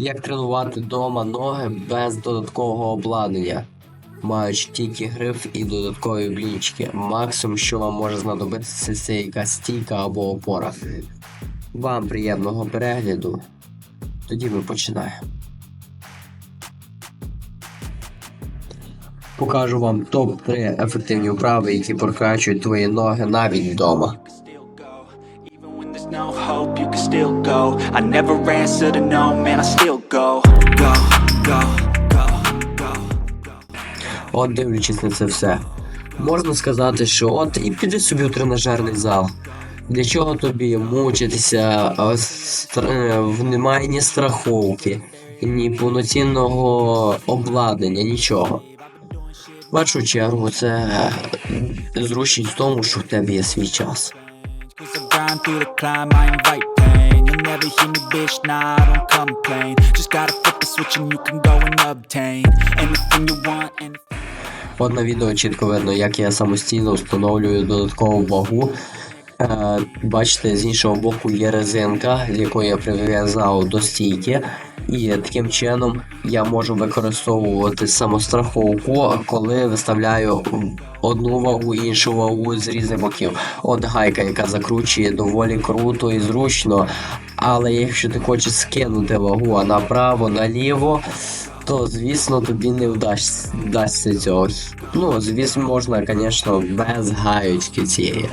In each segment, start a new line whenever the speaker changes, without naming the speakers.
Як тренувати вдома ноги без додаткового обладнання, маючи тільки гриф і додаткові блінчики. Максимум, що вам може знадобитися, це якась стійка або опора. Вам приємного перегляду. Тоді ми починаємо. Покажу вам топ-3 ефективні вправи, які прокачують твої ноги навіть вдома.
Still go. I never answer to no, man, I still go. Go, go.
От дивлячись на це все. Можна сказати, що от і піди собі у тренажерний зал. Для чого тобі мучитися, е, в- немає ні страховки, ні повноцінного обладнання, нічого. В першу чергу це е, зручність в тому, що в тебе є свій час.
Cause I grind through the climb, I invite pain. You'll never hear me, bitch, nah, I don't complain. Just gotta flip the switch and you can go and obtain anything you want, anything.
От на відео чітко видно, як я самостійно встановлюю додаткову вагу. Е, бачите, з іншого боку є резинка, якої я прив'язав до стійки. І таким чином я можу використовувати самостраховку, коли виставляю одну вагу, іншу вагу з різних боків. От гайка, яка закручує доволі круто і зручно. Але якщо ти хочеш скинути вагу направо, наліво, то звісно тобі не вдасться, вдасться цього. Ну, звісно, можна, звісно, без гаючки цієї,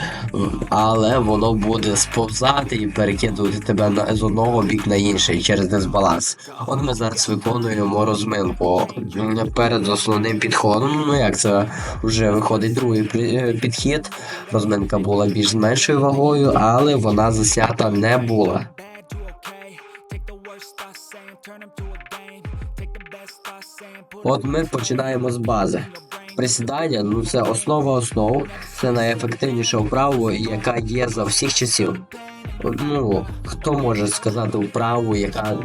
але воно буде сповзати і перекидувати тебе на, з одного бік на інший через дисбаланс. От ми зараз виконуємо розминку перед основним підходом. Ну як це вже виходить другий е, підхід. Розминка була більш з меншою вагою, але вона заснята не була. От ми починаємо з бази. Присідання ну це основа основ, це найефективніша вправа, яка є за всіх часів. Ну, хто може сказати вправу, яка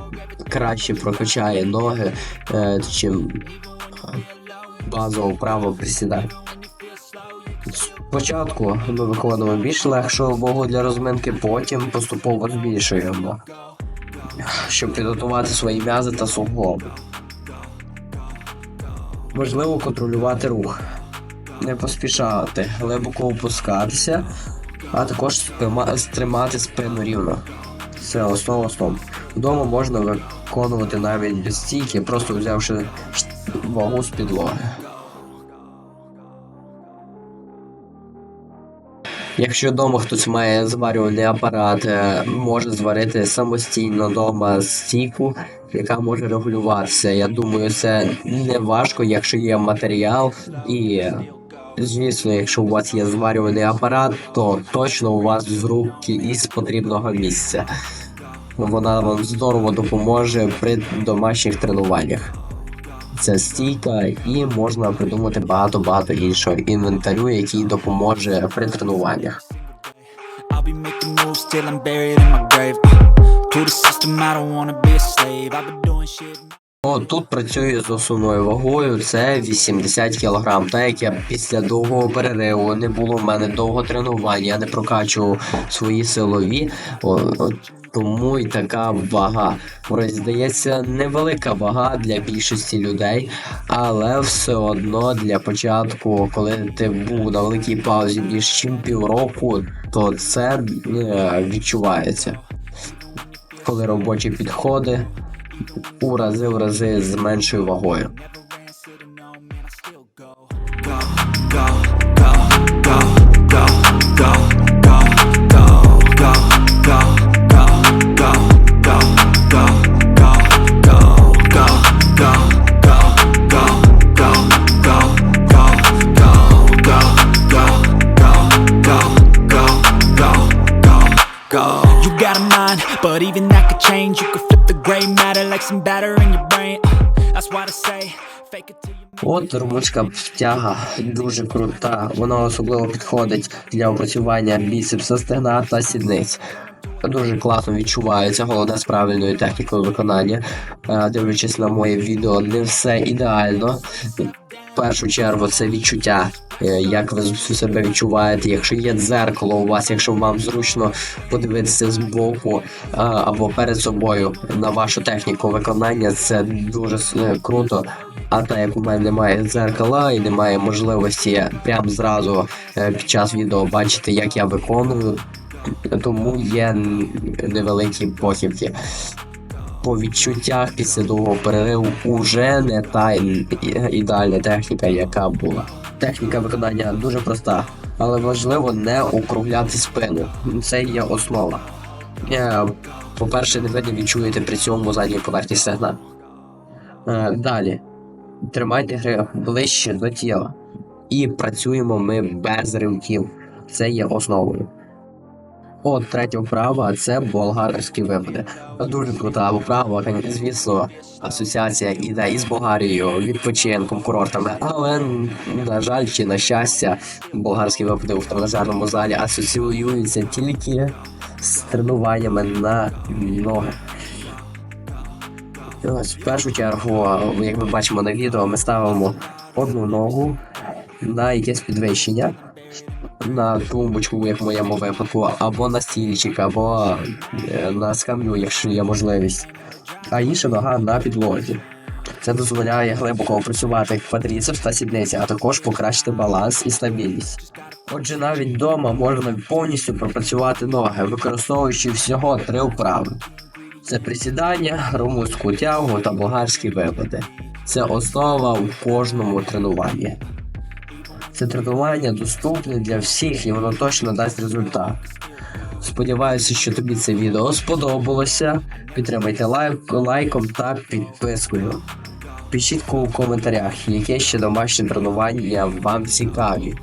краще прокачає ноги, е, чим базова вправа присідання. Спочатку ми виконуємо більш легшу вагу для розминки, потім поступово збільшуємо, щоб підготувати свої м'язи та суглоби. Важливо контролювати рух, не поспішати, глибоко опускатися, а також стримати спину рівно. Це основа основ. Вдома можна виконувати навіть без стійки, просто взявши вагу з підлоги. Якщо вдома хтось має зварювальний апарат, е, може зварити самостійно вдома стійку, яка може регулюватися. Я думаю, це не важко, якщо є матеріал і. Звісно, якщо у вас є зварювальний апарат, то точно у вас з руки із потрібного місця. Вона вам здорово допоможе при домашніх тренуваннях. Це стійка, і можна придумати багато-багато іншого інвентарю, який допоможе при тренуваннях.
I'll be making.
О, тут працюю з основною вагою, це 80 кг. Так як я після довгого перериву не було в мене довго тренування, я не прокачував свої силові, о, о, тому і така вага. Вроді здається, невелика вага для більшості людей, але все одно для початку, коли ти був на великій паузі більш ніж півроку, то це е, відчувається. Коли робочі підходи у рази в рази з меншою вагою.
But even that could change. You could flip the gray matter like some batter in your brain. Uh, That's why I say.
От румунська втяга дуже крута. Вона особливо підходить для опрацювання біцепса стегна та сідниць. дуже класно відчувається, головне з правильною технікою виконання. Е, Дивлячись на моє відео, не все ідеально. Першу чергу це відчуття, е, як ви себе відчуваєте, якщо є дзеркало у вас, якщо вам зручно подивитися збоку е, або перед собою на вашу техніку виконання, це дуже е, круто. А так як у мене немає дзеркала і немає можливості прямо зразу під час відео бачити, як я виконую, тому є невеликі похибки. По відчуттях після довгого перериву уже не та ідеальна техніка, яка була. Техніка виконання дуже проста, але важливо не округляти спину. Це є основа. Е, По-перше, ви не відчуєте при цьому задній поверхні стегна. Е, Далі. Тримайте гри ближче до тіла. І працюємо ми без ривків. Це є основою. От третя вправа це болгарські випади. Дуже крута вправа, звісно, асоціація іде із Болгарією, відпочинком, курортами. Але, на жаль, чи на щастя, болгарські випади у тренажерному залі асоціюються тільки з тренуваннями на ноги. Ось в першу чергу, як ми бачимо на відео, ми ставимо одну ногу на якесь підвищення на тумбочку, як в моєму випадку, або на стільчик, або е, на скам'ю, якщо є можливість. А інша нога на підлозі. Це дозволяє глибоко опрацювати квадріцепс та сідниці, а також покращити баланс і стабільність. Отже, навіть вдома можна повністю пропрацювати ноги, використовуючи всього три вправи. Це присідання, румунську тягу та болгарські випади. Це основа у кожному тренуванні. Це тренування доступне для всіх і воно точно дасть результат. Сподіваюся, що тобі це відео сподобалося. Підтримайте лайк, лайком та підпискою. Пишіть у коментарях, яке ще домашнє тренування вам цікаві.